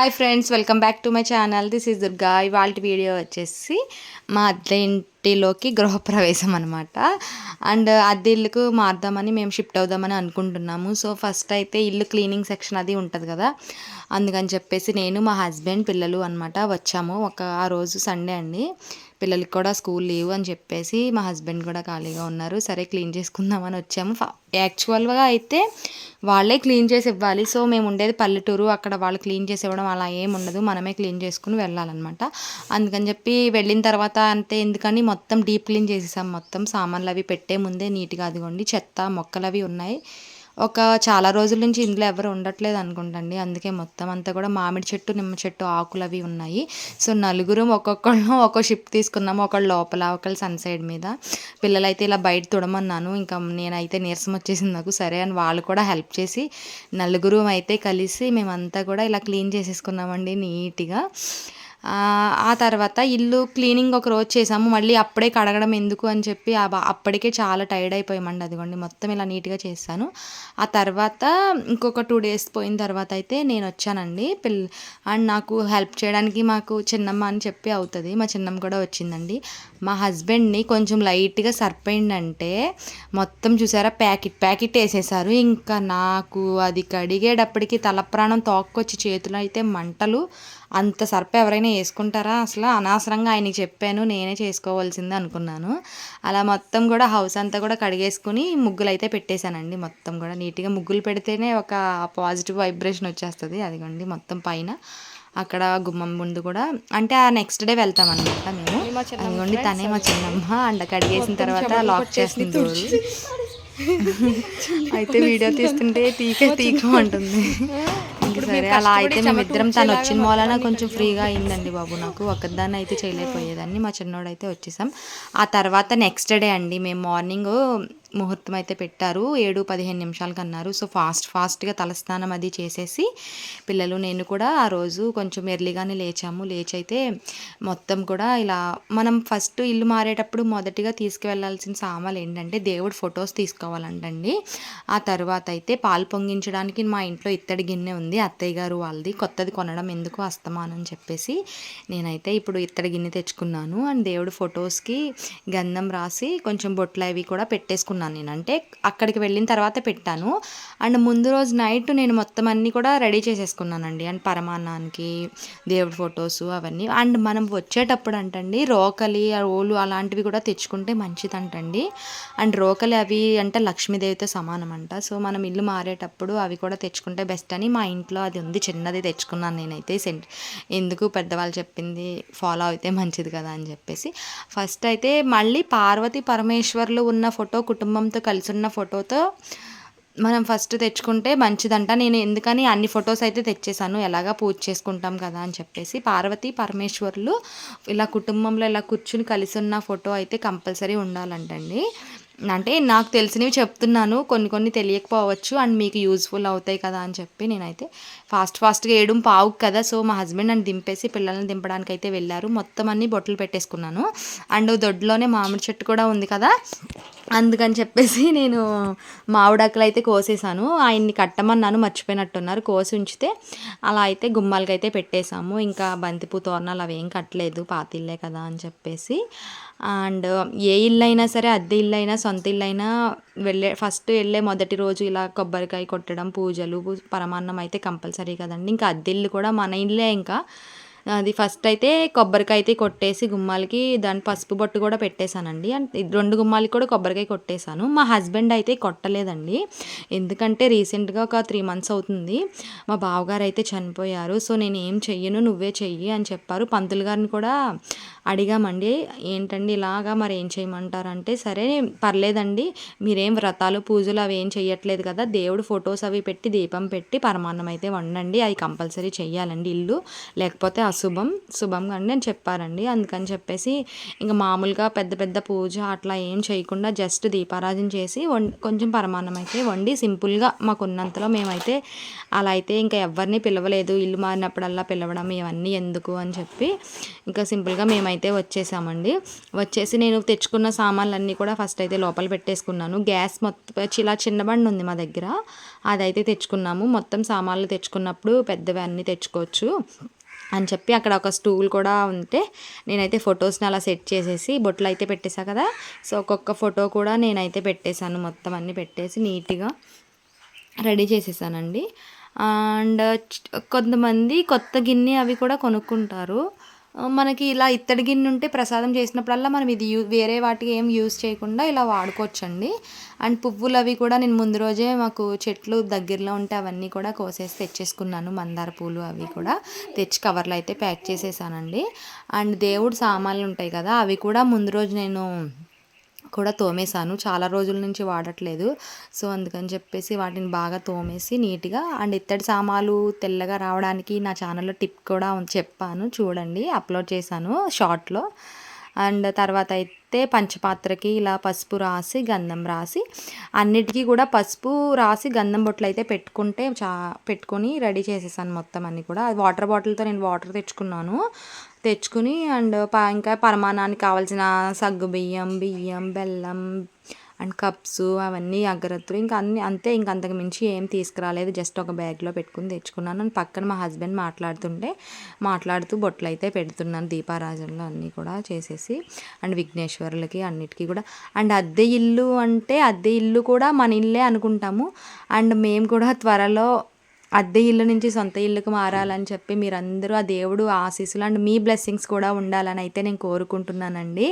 Hi friends welcome back to my channel this is Durga ఇవాళ video వచ్చేసి మా అత్త ఇంటిలోకి గృహప్రవేశం అనమాట అండ్ అద్దె ఇల్లుకు మారుదామని మేము షిఫ్ట్ అవుదామని అనుకుంటున్నాము. సో ఫస్ట్ అయితే ఇల్లు క్లీనింగ్ సెక్షన్ అది ఉంటుంది కదా. అందుకని చెప్పేసి నేను మా హస్బెండ్ పిల్లలు అనమాట వచ్చాము ఒక ఆ రోజు సండే అండి. పిల్లలకి కూడా స్కూల్ లీవ్ అని చెప్పేసి మా హస్బెండ్ కూడా ఖాళీగా ఉన్నారు. సరే క్లీన్ చేసుకుందామని వచ్చాము. యాక్చువల్గా అయితే వాళ్ళే క్లీన్ చేసి ఇవ్వాలి. సో మేము ఉండేది పల్లెటూరు. అక్కడ వాళ్ళు క్లీన్ చేసి ఇవ్వడం అలా ఏం ఉండదు. మనమే క్లీన్ చేసుకుని వెళ్ళాలన్నమాట. అందుకని చెప్పి వెళ్ళిన తర్వాత అంతే ఎందుకని మొత్తం డీప్ క్లీన్ చేసేసాం. మొత్తం సామాన్లు అవి పెట్టే ముందే నీట్గా అదిగోండి చెత్త మొక్కలు అవి ఉన్నాయి. ఒక చాలా రోజుల నుంచి ఇంట్లో ఎవరు ఉండట్లేదు అనుకుంటండి. అందుకే మొత్తం అంతా కూడా మామిడి చెట్టు నిమ్మ చెట్టు ఆకులు అవి ఉన్నాయి. సో నలుగురు ఒక్కొక్కళ్ళు ఒక్కో షిప్ తీసుకున్నాము ఒకళ్ళు లోపల ఒకళ్ళు సన్ సైడ్ మీద. పిల్లలైతే ఇలా బయట తుడమన్నాను. ఇంకా నేనైతే నీరసం వచ్చేసింది నాకు. సరే అని వాళ్ళు కూడా హెల్ప్ చేసి నలుగురు అయితే కలిసి మేమంతా కూడా ఇలా క్లీన్ చేసేసుకున్నామండి నీట్గా. ఆ తర్వాత ఇల్లు క్లీనింగ్ ఒక రోజు చేసాము మళ్ళీ అప్పుడే కడగడం ఎందుకు అని చెప్పి అప్పటికే చాలా టైర్డ్ అయిపోయామండి అదిగోండి. మొత్తం ఇలా నీట్గా చేస్తాను. ఆ తర్వాత ఇంకొక టూ డేస్ పోయిన తర్వాత అయితే నేను వచ్చానండి. పిల్ల అండ్ నాకు హెల్ప్ చేయడానికి మాకు చిన్నమ్మ అని చెప్పి అవుతుంది. మా చిన్నమ్మ కూడా వచ్చిందండి. మా హస్బెండ్ని కొంచెం లైట్గా సర్పైందంటే మొత్తం చూసారా ప్యాకెట్ ప్యాకెట్ వేసేసారు. ఇంకా నాకు అది కడిగేటప్పటికి తల ప్రాణం తోక్కొచ్చి చేతులు అయితే మంటలు. అంత సర్ప ఎవరైనా వేసుకుంటారా? అసలు అనవసరంగా ఆయనకి చెప్పాను నేనే చేసుకోవాల్సింది అనుకున్నాను. అలా మొత్తం కూడా హౌస్ అంతా కూడా కడిగేసుకుని ముగ్గులు అయితే పెట్టేశానండి మొత్తం కూడా. నీట్గా ముగ్గులు పెడితేనే ఒక పాజిటివ్ వైబ్రేషన్ వచ్చేస్తుంది. అదిగోండి మొత్తం పైన. అక్కడ గుమ్మం ముందు కూడా. అంటే ఆ నెక్స్ట్ డే వెళ్తామన్నమాట అదిగోండి తనే మా చిన్నమ్మ అండ్ కడిగేసిన తర్వాత లాక్ చేస్తుంది అయితే వీడియో తీస్తుంటే తీక తీక ఉంటుంది సరే అలా అయితే మేమిద్దరం తను వచ్చిన మూలన కొంచెం ఫ్రీగా అయిందండి బాబు నాకు. ఒకదాన్ని అయితే చేయలేకపోయేదాన్ని మా చిన్నోడు అయితే వచ్చేసాం. ఆ తర్వాత నెక్స్ట్ డే అండి మేము మార్నింగ్ ముహూర్తం అయితే పెట్టారు. ఏడు పదిహేను నిమిషాలకు అన్నారు సో ఫాస్ట్ ఫాస్ట్గా తలస్నానం అది చేసేసి పిల్లలు నేను కూడా ఆ రోజు కొంచెం ఎర్లీగానే లేచాము. లేచి అయితే మొత్తం కూడా ఇలా మనం ఫస్ట్ ఇల్లు మారేటప్పుడు మొదటిగా తీసుకువెళ్ళాల్సిన సామాన్లు ఏంటంటే దేవుడు ఫొటోస్ తీసుకోవాలంటండి. ఆ తర్వాత అయితే పాలు పొంగించడానికి మా ఇంట్లో ఇత్తడి గిన్నె ఉంది. అత్తయ్య గారు వాళ్ళది. కొత్తది కొనడం ఎందుకు అస్తమానని చెప్పేసి నేనైతే ఇప్పుడు ఇత్తడి గిన్నె తెచ్చుకున్నాను. అండ్ దేవుడు ఫొటోస్కి గంధం రాసి కొంచెం బొట్లు అవి కూడా పెట్టేసుకున్నాను. పెట్టుకున్నాను నేను. అంటే అక్కడికి వెళ్ళిన తర్వాత పెట్టాను. అండ్ ముందు రోజు నైట్ నేను మొత్తం అన్నీ కూడా రెడీ చేసేసుకున్నానండి. అండ్ పరమాన్నానికి దేవుడి ఫొటోస్ అవన్నీ. అండ్ మనం వచ్చేటప్పుడు అంటండి రోకలి రోలు అలాంటివి కూడా తెచ్చుకుంటే మంచిదంటండి. అండ్ రోకలి అవి అంటే లక్ష్మీదేవితో సమానం అంట సో మనం ఇల్లు మారేటప్పుడు అవి కూడా తెచ్చుకుంటే బెస్ట్ అని మా ఇంట్లో అది ఉంది చిన్నది తెచ్చుకున్నాను నేనైతే. సెంట్ ఎందుకు పెద్దవాళ్ళు చెప్పింది ఫాలో అయితే మంచిది కదా అని చెప్పేసి. ఫస్ట్ అయితే మళ్ళీ పార్వతి పరమేశ్వర్లు ఉన్న ఫోటో కుటుంబం కుటుంబంతో కలిసి ఉన్న ఫోటోతో మనం ఫస్ట్ తెచ్చుకుంటే మంచిదంట. నేను ఎందుకని అన్ని ఫొటోస్ అయితే తెచ్చేసాను. ఎలాగా పూజ చేసుకుంటాం కదా అని చెప్పేసి పార్వతి పరమేశ్వర్లు ఇలా కుటుంబంలో ఇలా కూర్చుని కలిసి ఉన్న ఫోటో అయితే కంపల్సరీ ఉండాలంటండి. అంటే నాకు తెలిసినవి చెప్తున్నాను కొన్ని కొన్ని తెలియకపోవచ్చు అండ్ మీకు యూజ్ఫుల్ అవుతాయి కదా అని చెప్పి నేనైతే ఫాస్ట్ ఫాస్ట్గా వేయడం పావు కదా. సో మా హస్బెండ్ నన్ను దింపేసి పిల్లల్ని దింపడానికి అయితే వెళ్ళారు. మొత్తం అన్ని బొట్టలు పెట్టేసుకున్నాను. అండ్ దొడ్లోనే మామిడి చెట్టు కూడా ఉంది కదా. అందుకని చెప్పేసి నేను మామిడాకులు అయితే కోసేసాను ఆయన్ని కట్టమన్నాను మర్చిపోయినట్టున్నారు. కోసి ఉంచితే అలా అయితే గుమ్మాలకైతే పెట్టేశాము. ఇంకా బంతిపూ తోరణాలు అవి ఏం కట్టలేదు పాతిల్లే కదా అని చెప్పేసి. అండ్ ఏ ఇల్లు అయినా సరే అద్దె ఇల్లు అయినా సొంత ఇల్లు అయినా వెళ్ళే ఫస్ట్ వెళ్ళే మొదటి రోజు ఇలా కొబ్బరికాయ కొట్టడం పూజలు పరమాన్నం అయితే కంపల్సరీ కదండి. ఇంకా అద్దె ఇల్లు కూడా మన ఇల్లే ఇంకా. అది ఫస్ట్ అయితే కొబ్బరికాయ అయితే కొట్టేసి గుమ్మాలకి దాని పసుపు బొట్టు కూడా పెట్టేశానండి. రెండు గుమ్మాలకి కూడా కొబ్బరికాయ కొట్టేశాను. మా హస్బెండ్ అయితే కొట్టలేదండి. ఎందుకంటే రీసెంట్గా ఒక త్రీ మంత్స్ అవుతుంది. మా బావగారు అయితే చనిపోయారు. సో నేను ఏం చెయ్యను నువ్వే చెయ్యి అని చెప్పారు. పంతులు గారిని కూడా అడిగామండి ఏంటండి ఇలాగా మరి ఏం చేయమంటారంటే సరే పర్లేదండి మీరేం వ్రతాలు పూజలు అవి ఏం చేయట్లేదు కదా దేవుడు ఫొటోస్ అవి పెట్టి దీపం పెట్టి పరమాన్నం అయితే వండండి అది కంపల్సరీ చెయ్యాలండి ఇల్లు. లేకపోతే అశుభం శుభం అని నేను చెప్పారండి అందుకని చెప్పేసి ఇంకా మామూలుగా పెద్ద పెద్ద పూజ అట్లా ఏం చేయకుండా జస్ట్ దీపారాధన చేసి వం కొంచెం పరమాన్నం అయితే వండి సింపుల్గా మాకున్నంతలో మేమైతే అలా అయితే ఇంకా ఎవరిని పిలవలేదు. ఇల్లు మారినప్పుడల్లా పిలవడం ఇవన్నీ ఎందుకు అని చెప్పి ఇంకా సింపుల్గా మేమైతే అయితే వచ్చేసామండి. వచ్చేసి నేను తెచ్చుకున్న సామాన్లన్నీ కూడా ఫస్ట్ అయితే లోపల పెట్టేసుకున్నాను. గ్యాస్ మొత్తం ఇలా చిన్న బండి ఉంది మా దగ్గర. అదైతే తెచ్చుకున్నాము. మొత్తం సామాన్లు తెచ్చుకున్నప్పుడు పెద్దవి అన్నీ తెచ్చుకోవచ్చు అని చెప్పి అక్కడ ఒక స్టూల్ కూడా ఉంటే నేనైతే ఫొటోస్ని అలా సెట్ చేసేసి బొట్లు అయితే పెట్టేసా కదా. సో ఒక్కొక్క ఫోటో కూడా నేనైతే పెట్టేశాను. మొత్తం అన్నీ పెట్టేసి నీట్గా రెడీ చేసేసానండి. అండ్ కొంతమంది కొత్త గిన్నె అవి కూడా కొనుక్కుంటారు. మనకి ఇలా ఇత్తడి గిన్నె ఉంటే ప్రసాదం చేసినప్పుడల్లా మనం ఇది యూ వేరే వాటికి ఏం యూజ్ చేయకుండా ఇలా వాడుకోవచ్చండి. అండ్ పువ్వులు అవి కూడా నేను ముందు రోజే మాకు చెట్లు దగ్గరలో ఉంటే అవన్నీ కూడా కోసేసి తెచ్చేసుకున్నాను. మందార పూలు అవి కూడా తెచ్చి కవర్లో అయితే ప్యాక్ చేసేసానండి. అండ్ దేవుడు సామాన్లు ఉంటాయి కదా అవి కూడా ముందు రోజు నేను కూడా తోమేశాను. చాలా రోజుల నుంచి వాడట్లేదు. సో అందుకని చెప్పేసి వాటిని బాగా తోమేసి నీట్గా అండ్ ఇత్తడి సామాలు తెల్లగా రావడానికి నా ఛానల్లో టిప్ కూడా చెప్పాను. చూడండి అప్లోడ్ చేశాను షార్ట్లో. అండ్ తర్వాత అయితే పంచపాత్రకి ఇలా పసుపు రాసి గంధం రాసి అన్నిటికీ కూడా పసుపు రాసి గంధం బొట్లు అయితే పెట్టుకుంటే చా పెట్టుకొని రెడీ చేసేసాను మొత్తం అన్నీ కూడా. వాటర్ బాటిల్తో నేను వాటర్ తెచ్చుకున్నాను. తెచ్చుకుని అండ్ ఇంకా పరమాణానికి కావాల్సిన సగ్గు బియ్యం బియ్యం బెల్లం అండ్ కప్స్ అవన్నీ అగరత్తులు ఇంకా అన్ని అంతే ఇంక అంతకు మించి ఏం తీసుకురాలేదు. జస్ట్ ఒక బ్యాగ్లో పెట్టుకుని తెచ్చుకున్నాను. అండ్ పక్కన మా హస్బెండ్ మాట్లాడుతుంటే మాట్లాడుతూ బొట్లు అయితే పెడుతున్నాను దీపారాజనలు అన్నీ కూడా చేసేసి. అండ్ విఘ్నేశ్వరులకి అన్నిటికీ కూడా. అండ్ అద్దె ఇల్లు అంటే అద్దె ఇల్లు కూడా మన ఇల్లే అనుకుంటాము. అండ్ మేము కూడా త్వరలో అద్దె ఇల్లు నుంచి సొంత ఇల్లుకు మారాలని చెప్పి మీరందరూ ఆ దేవుడు ఆశీస్సులు అండ్ మీ బ్లెస్సింగ్స్ కూడా ఉండాలని అయితే నేను కోరుకుంటున్నానండి.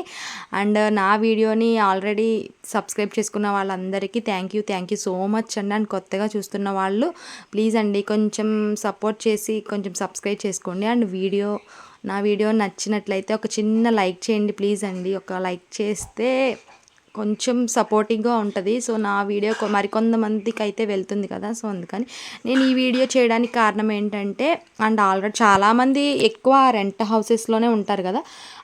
అండ్ నా వీడియోని ఆల్రెడీ సబ్స్క్రైబ్ చేసుకున్న వాళ్ళందరికీ thank you thank you so much అండి. అండ్ కొత్తగా చూస్తున్న వాళ్ళు ప్లీజ్ అండి కొంచెం సపోర్ట్ చేసి కొంచెం సబ్స్క్రైబ్ చేసుకోండి. అండ్ వీడియో నా వీడియో నచ్చినట్లయితే ఒక చిన్న లైక్ చేయండి ప్లీజ్ అండి. ఒక లైక్ చేస్తే కొంచెం సపోర్టింగ్గా ఉంటుంది. సో నా వీడియో మరికొంతమందికి అయితే వెళ్తుంది కదా. సో అందుకని నేను ఈ వీడియో చేయడానికి కారణం ఏంటంటే అండ్ ఆల్రెడీ చాలామంది ఎక్కువ రెంట్ హౌసెస్లోనే ఉంటారు కదా.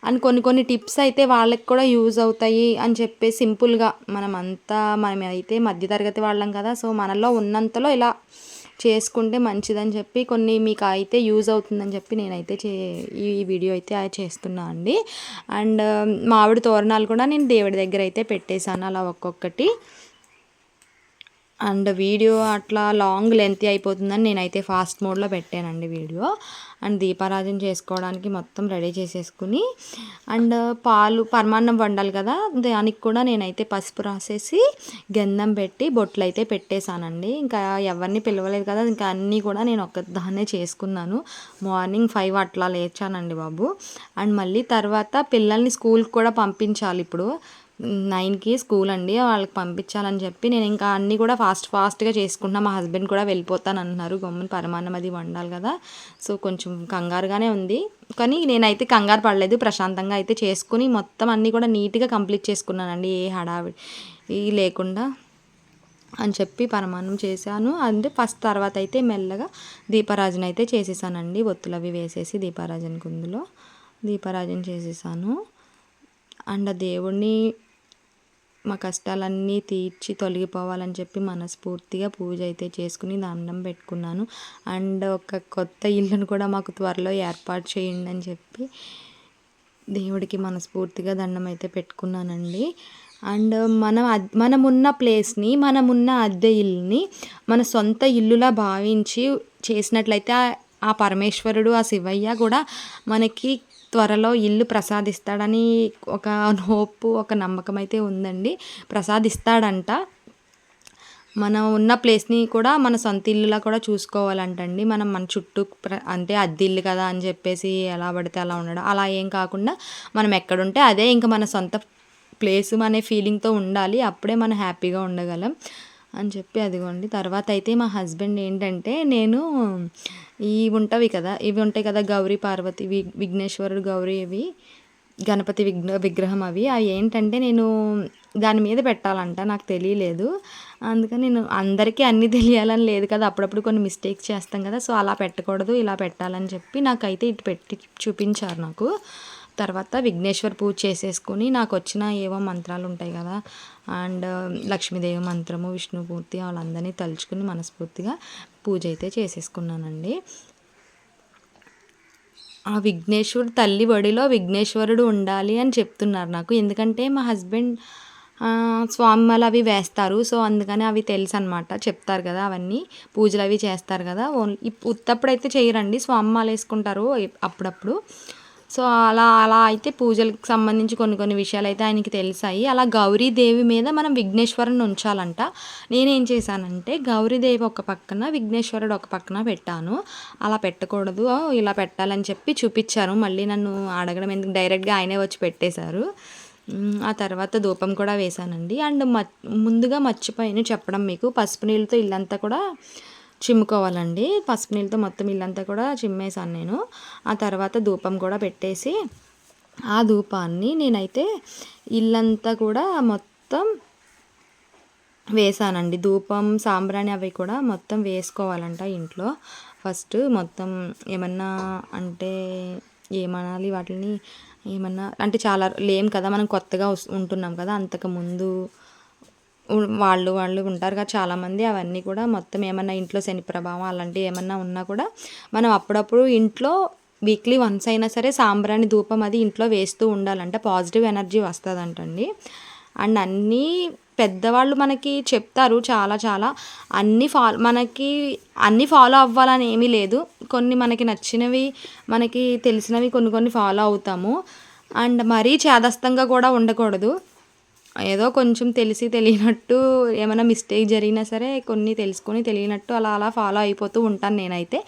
అండ్ కొన్ని కొన్ని టిప్స్ అయితే వాళ్ళకి కూడా యూజ్ అవుతాయి అని చెప్పి సింపుల్గా మనమంతా మనమైతే మనం అయితే మధ్యతరగతి వాళ్ళం కదా. సో మనలో ఉన్నంతలో ఇలా చేసుకుంటే మంచిదని చెప్పి కొన్ని మీకు అయితే యూజ్ అవుతుందని చెప్పి నేనైతే చే ఈ వీడియో అయితే చేస్తున్నా అండి. అండ్ మామిడి తోరణాలు కూడా నేను దేవుడి దగ్గర అయితే పెట్టేశాను అలా ఒక్కొక్కటి. అండ్ వీడియో అట్లా లాంగ్ లెంత్ అయిపోతుందని నేనైతే ఫాస్ట్ మోడ్లో పెట్టానండి వీడియో. అండ్ దీపారాజన చేసుకోవడానికి మొత్తం రెడీ చేసేసుకుని అండ్ పాలు పరమాన్నం వండాలి కదా దానికి కూడా నేనైతే పసుపు రాసేసి గంధం పెట్టి బొట్లు అయితే పెట్టేశానండి. ఇంకా ఎవరిని పిలవలేదు కదా ఇంకా అన్నీ కూడా నేను ఒక్కదాన్నే చేసుకున్నాను. మార్నింగ్ ఫైవ్ అట్లా లేచానండి బాబు. అండ్ మళ్ళీ తర్వాత పిల్లల్ని స్కూల్కి కూడా పంపించాలి ఇప్పుడు. నైన్కి స్కూల్ అండి వాళ్ళకి పంపించాలని చెప్పి నేను ఇంకా అన్నీ కూడా ఫాస్ట్ ఫాస్ట్గా చేసుకుంటున్నా. మా హస్బెండ్ కూడా వెళ్ళిపోతాను అంటున్నారు గమ్మున పరమాన్నం అది వండాలి కదా. సో కొంచెం కంగారుగానే ఉంది. కానీ నేనైతే కంగారు పడలేదు. ప్రశాంతంగా అయితే చేసుకుని మొత్తం అన్నీ కూడా నీట్గా కంప్లీట్ చేసుకున్నానండి. ఏ హడావిడి లేకుండా అని చెప్పి పరమాన్నం చేశాను. అంటే ఫస్ట్ తర్వాత అయితే మెల్లగా దీపారాజన అయితే చేసేసానండి. ఒత్తులు అవి వేసేసి దీపారాజన కుందులో. దీపారాజన చేసేసాను. అండ్ దేవుణ్ణి మా కష్టాలన్నీ తీర్చి తొలగిపోవాలని చెప్పి మనస్ఫూర్తిగా పూజ అయితే చేసుకుని దండం పెట్టుకున్నాను. అండ్ ఒక కొత్త ఇల్లును కూడా మాకు త్వరలో ఏర్పాటు చేయండి అని చెప్పి దేవుడికి మనస్ఫూర్తిగా దండం అయితే పెట్టుకున్నానండి. అండ్ మనం మనం ఉన్న ప్లేస్ని మనమున్న అద్దె ఇల్లుని మన సొంత ఇల్లులా భావించి చేసినట్లయితే ఆ పరమేశ్వరుడు ఆ శివయ్య కూడా మనకి త్వరలో ఇల్లు ప్రసాదిస్తాడని ఒక హోప్ ఒక నమ్మకం అయితే ఉందండి. ప్రసాదిస్తాడంట. మనం ఉన్న ప్లేస్ని కూడా మన సొంత ఇల్లులా కూడా చూసుకోవాలంటండి. మనం మన చుట్టూ అంటే అద్దె ఇల్లు కదా అని చెప్పేసి ఎలా పడితే అలా ఉండడం. అలా ఏం కాకుండా మనం ఎక్కడుంటే అదే ఇంకా మన సొంత ప్లేస్ అనే ఫీలింగ్తో ఉండాలి. అప్పుడే మనం హ్యాపీగా ఉండగలం. అని చెప్పి అదిగోండి. తర్వాత అయితే మా హస్బెండ్ ఏంటంటే నేను ఇవి ఉంటవి కదా ఇవి ఉంటాయి కదా గౌరీ పార్వతి వి విఘ్నేశ్వరుడు గౌరీ ఇవి గణపతి విఘ్న విగ్రహం అవి. అవి ఏంటంటే నేను దాని మీద పెట్టాలంట నాకు తెలియలేదు. అందుకని నేను అందరికీ అన్నీ తెలియాలని లేదు కదా అప్పుడప్పుడు కొన్ని మిస్టేక్స్ చేస్తాం కదా సో అలా పెట్టకూడదు ఇలా పెట్టాలని చెప్పి నాకైతే ఇటు పెట్టి చూపించారు నాకు. తర్వాత విఘ్నేశ్వర్ పూజ చేసేసుకుని నాకు వచ్చిన ఏవో మంత్రాలు ఉంటాయి కదా. అండ్ లక్ష్మీదేవి మంత్రము విష్ణుమూర్తి వాళ్ళందరినీ తలుచుకుని మనస్ఫూర్తిగా పూజ అయితే చేసేసుకున్నానండి. ఆ విఘ్నేశ్వరుడు తల్లి ఒడిలో విఘ్నేశ్వరుడు ఉండాలి అని చెప్తున్నారు నాకు. ఎందుకంటే మా హస్బెండ్ స్వామిలు అవి వేస్తారు. సో అందుకని అవి తెలుసు అనమాట చెప్తారు కదా అవన్నీ. పూజలు అవి చేస్తారు కదా. ఓన్లీ ఉత్తప్పుడైతే చేయరండి. స్వామిమాలు వేసుకుంటారు అప్పుడప్పుడు. సో అలా అలా అయితే పూజలకు సంబంధించి కొన్ని కొన్ని విషయాలు అయితే ఆయనకి తెలిసాయి. అలా గౌరీదేవి మీద మనం విఘ్నేశ్వరుని ఉంచాలంట. నేనేం చేశానంటే గౌరీదేవి ఒక పక్కన విఘ్నేశ్వరుడు ఒక పక్కన పెట్టాను. అలా పెట్టకూడదు ఇలా పెట్టాలని చెప్పి చూపించారు. మళ్ళీ నన్ను అడగడం ఎందుకు? డైరెక్ట్గా ఆయనే వచ్చి పెట్టేశారు. ఆ తర్వాత ధూపం కూడా వేశానండి. అండ్ మ ముందుగా మర్చిపోయాను చెప్పడం మీకు. పసుపు నీళ్ళతో ఇల్లంతా కూడా చిమ్ముకోవాలండి. పసుపు నీళ్ళతో మొత్తం ఇల్లంతా కూడా చిమ్మేశాను నేను. ఆ తర్వాత ధూపం కూడా పెట్టేసి ఆ ధూపాన్ని నేనైతే ఇల్లంతా కూడా మొత్తం వేసానండి ధూపం సాంబ్రాణి అవి కూడా మొత్తం వేసుకోవాలంట ఇంట్లో. ఫస్ట్ మొత్తం ఏమన్నా అంటే ఏమనాలి వాటిని? ఏమన్నా అంటే చాలా లేం కదా మనం కొత్తగా వస్- ఉంటున్నాం కదా అంతకు ముందు వాళ్ళు వాళ్ళు ఉంటారు కదా చాలామంది అవన్నీ కూడా మొత్తం ఏమన్నా ఇంట్లో శని ప్రభావం అలాంటివి ఏమన్నా ఉన్నా కూడా మనం అప్పుడప్పుడు ఇంట్లో వీక్లీ వన్స్ అయినా సరే సాంబ్రాణి ధూపం అది ఇంట్లో వేస్తూ ఉండాలంటే పాజిటివ్ ఎనర్జీ వస్తుందంటండి. అండ్ అన్నీ పెద్దవాళ్ళు మనకి చెప్తారు చాలా చాలా అన్నీ ఫాలో మనకి అన్నీ ఫాలో అవ్వాలని ఏమీ లేదు. కొన్ని మనకి నచ్చినవి మనకి తెలిసినవి కొన్ని కొన్ని ఫాలో అవుతాము. అండ్ మరీ చేదస్తంగా కూడా ఉండకూడదు. ఏదో కొంచెం తెలిసి తెలియనట్టు ఏమైనా మిస్టేక్ జరిగినా సరే కొన్ని తెలుసుకొని తెలియనట్టు అలా అలా ఫాలో అయిపోతూ ఉంటాను నేనైతే.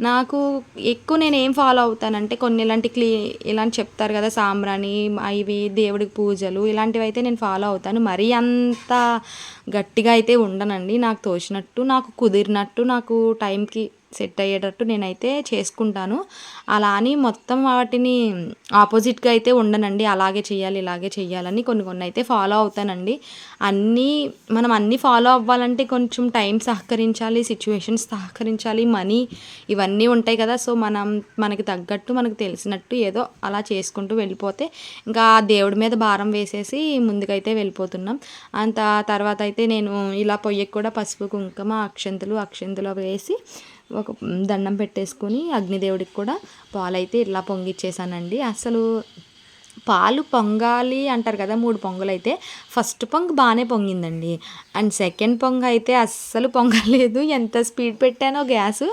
నాకు ఎక్కువ నేను ఏం ఫాలో అవుతానంటే కొన్ని ఇలాంటి క్లీ ఇలాంటి చెప్తారు కదా సాంబ్రాణి ఇవి దేవుడికి పూజలు ఇలాంటివి అయితే నేను ఫాలో అవుతాను. మరీ అంత గట్టిగా అయితే ఉండనండి. నాకు తోచినట్టు నాకు కుదిరినట్టు నాకు టైంకి సెట్ అయ్యేటట్టు నేనైతే చేసుకుంటాను. అలా అని మొత్తం వాటిని ఆపోజిట్గా అయితే ఉండనండి. అలాగే చేయాలి ఇలాగే చేయాలని కొన్ని కొన్ని అయితే ఫాలో అవుతానండి. అన్నీ మనం అన్నీ ఫాలో అవ్వాలంటే కొంచెం టైం సహకరించాలి సిచ్యువేషన్స్ సహకరించాలి మనీ ఇవన్నీ ఉంటాయి కదా. సో మనం మనకి తగ్గట్టు మనకు తెలిసినట్టు ఏదో అలా చేసుకుంటూ వెళ్ళిపోతే ఇంకా దేవుడి మీద భారం వేసేసి ముందుకైతే వెళ్ళిపోతున్నాం. అంత తర్వాత అయితే నేను ఇలా పొయ్యకు కూడా పసుపు కుంకుమ అక్షంతలు అక్షంతలు వేసి ఒక దండం పెట్టేసుకొని అగ్నిదేవుడికి కూడా పాలైతే ఇలా పొంగిచ్చేసానండి. అసలు పాలు పొంగాలి అంటారు కదా మూడు పొంగులు అయితే ఫస్ట్ పొంగు బాగానే పొంగిందండి. అండ్ సెకండ్ పొంగ అయితే అస్సలు పొంగలేదు. ఎంత స్పీడ్ పెట్టానో గ్యాస్.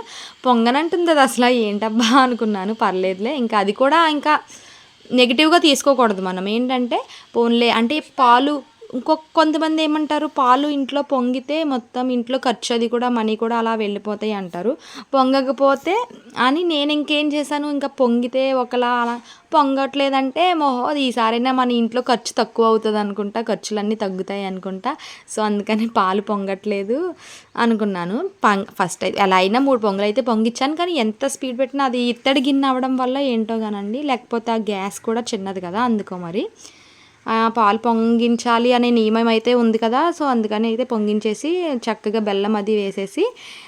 పొంగనంటుంది అది అసలు ఏంటబ్బా అనుకున్నాను. పర్లేదులే ఇంకా అది కూడా ఇంకా నెగిటివ్గా తీసుకోకూడదు మనం. ఏంటంటే పోన్లే అంటే పాలు ఇంకొక కొంతమంది ఏమంటారు పాలు ఇంట్లో పొంగితే మొత్తం ఇంట్లో ఖర్చు అది కూడా మనీ కూడా అలా వెళ్ళిపోతాయి అంటారు. పొంగకపోతే అని నేను ఇంకేం చేశాను ఇంకా పొంగితే ఒకలా అలా పొంగట్లేదంటే మొహో అది ఈసారైనా మన ఇంట్లో ఖర్చు తక్కువ అవుతుంది అనుకుంటా ఖర్చులన్నీ తగ్గుతాయి అనుకుంటా. సో అందుకని పాలు పొంగట్లేదు అనుకున్నాను. పం ఫస్ట్ అయితే ఎలా అయినా మూడు పొంగలు అయితే పొంగిచ్చాను. కానీ ఎంత స్పీడ్ పెట్టినా అది ఇత్తడి గిన్నె అవ్వడం వల్ల ఏంటో కానండి లేకపోతే ఆ గ్యాస్ కూడా చిన్నది కదా అందుకో మరి. పాలు పొంగించాలి అనే నియమం అయితే ఉంది కదా. సో అందుకని అయితే పొంగించేసి చక్కగా బెల్లం అది వేసేసి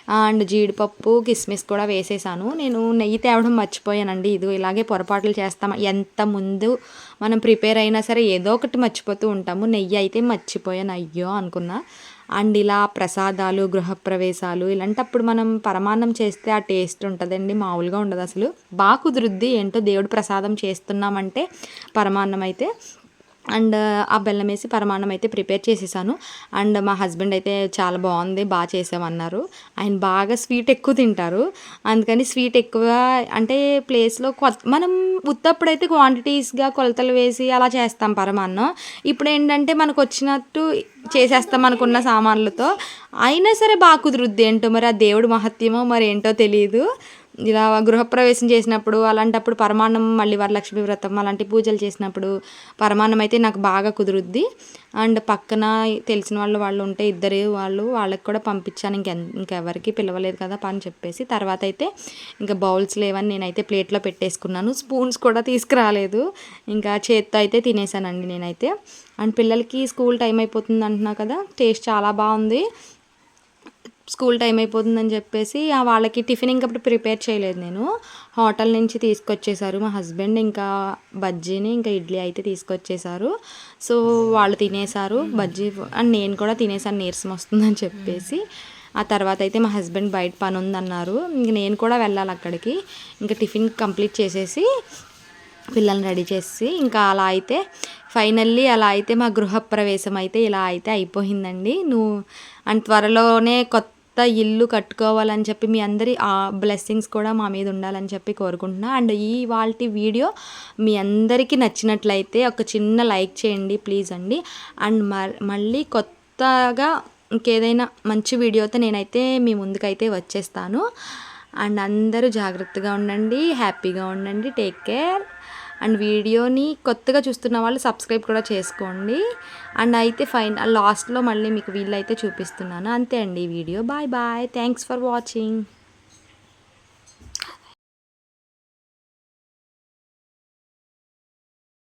అండ్ జీడిపప్పు కిస్మిస్ కూడా వేసేసాను. నేను నెయ్యి తేవడం మర్చిపోయానండి. ఇది ఇలాగే పొరపాట్లు చేస్తాం. ఎంత ముందు మనం ప్రిపేర్ అయినా సరే ఏదో ఒకటి మర్చిపోతూ ఉంటాము. నెయ్యి అయితే మర్చిపోయాను. అయ్యో అనుకున్నా. అండ్ ఇలా ప్రసాదాలు గృహప్రవేశాలు ఇలాంటప్పుడు మనం పరమాన్నం చేస్తే ఆ టేస్ట్ ఉంటుందండి. మామూలుగా ఉండదు అసలు. బాగా కుదురుద్ది. ఏంటో దేవుడు ప్రసాదం చేస్తున్నామంటే పరమాన్నం అయితే. అండ్ ఆ బెల్లం వేసి పరమాన్నం అయితే ప్రిపేర్ చేసేసాను. అండ్ మా హస్బెండ్ అయితే చాలా బాగుంది బాగా చేసామన్నారు ఆయన బాగా స్వీట్ ఎక్కువ తింటారు. అందుకని స్వీట్ ఎక్కువ అంటే ప్లేస్లో కొత్త మనం ఉత్తప్పుడైతే క్వాంటిటీస్గా కొలతలు వేసి అలా చేస్తాం పరమాన్నం. ఇప్పుడు ఏంటంటే మనకు వచ్చినట్టు చేసేస్తాం అనుకున్న సామాన్లతో. అయినా సరే బాగా కుదురుద్ది ఏంటో మరి ఆ దేవుడు మహత్యమో మరి ఏంటో తెలియదు ఇలా గృహప్రవేశం చేసినప్పుడు అలాంటప్పుడు పరమాన్నం మళ్ళీ వరలక్ష్మి వ్రతం అలాంటి పూజలు చేసినప్పుడు పరమాన్నం అయితే నాకు బాగా కుదురుద్ది. అండ్ పక్కన తెలిసిన వాళ్ళు వాళ్ళు ఉంటే ఇద్దరు వాళ్ళు వాళ్ళకి కూడా పంపించాను. ఇంకె ఇంకెవరికి పిలవలేదు కదా అని చెప్పేసి. తర్వాత అయితే ఇంకా బౌల్స్ లేవని నేనైతే ప్లేట్లో పెట్టేసుకున్నాను. స్పూన్స్ కూడా తీసుకురాలేదు. ఇంకా చేత్తో అయితే తినేసానండి నేనైతే. అండ్ పిల్లలకి స్కూల్ టైం అయిపోతుంది అంటున్నా కదా టేస్ట్ చాలా బాగుంది. స్కూల్ టైం అయిపోతుందని చెప్పేసి ఆ వాళ్ళకి టిఫిన్ ఇంకా ప్రిపేర్ చేయలేదు నేను. హోటల్ నుంచి తీసుకొచ్చేసారు మా హస్బెండ్ ఇంకా బజ్జీని ఇంకా ఇడ్లీ అయితే తీసుకొచ్చేసారు. సో వాళ్ళు తినేసారు బజ్జీ అండ్ నేను కూడా తినేసాను నీరసం వస్తుందని చెప్పేసి. ఆ తర్వాత అయితే మా హస్బెండ్ బయట పని ఉందన్నారు. ఇంక నేను కూడా వెళ్ళాలి అక్కడికి. ఇంకా టిఫిన్ కంప్లీట్ చేసేసి పిల్లల్ని రెడీ చేసి ఇంకా అలా అయితే ఫైనల్లీ అలా అయితే మా గృహప్రవేశం అయితే ఇలా అయితే అయిపోయిందండి. నువ్వు అండ్ త్వరలోనే కొత్త కొత్త ఇల్లు కట్టుకోవాలని చెప్పి మీ అందరి ఆ బ్లెస్సింగ్స్ కూడా మా మీద ఉండాలని చెప్పి కోరుకుంటున్నా. అండ్ ఈ వాళ్ళ వీడియో మీ అందరికీ నచ్చినట్లయితే ఒక చిన్న లైక్ చేయండి ప్లీజ్ అండి. అండ్ మళ్ళీ కొత్తగా ఇంకేదైనా మంచి వీడియోతో నేనైతే మీ ముందుకైతే వచ్చేస్తాను. అండ్ అందరూ జాగ్రత్తగా ఉండండి హ్యాపీగా ఉండండి. Take care. అండ్ వీడియోని కొత్తగా చూస్తున్న వాళ్ళు సబ్స్క్రైబ్ కూడా చేసుకోండి. అండ్ అయితే ఫైన్ లాస్ట్లో మళ్ళీ మీకు వీళ్ళైతే చూపిస్తున్నాను. అంతే అండి ఈ video. Bye bye. Thanks for watching.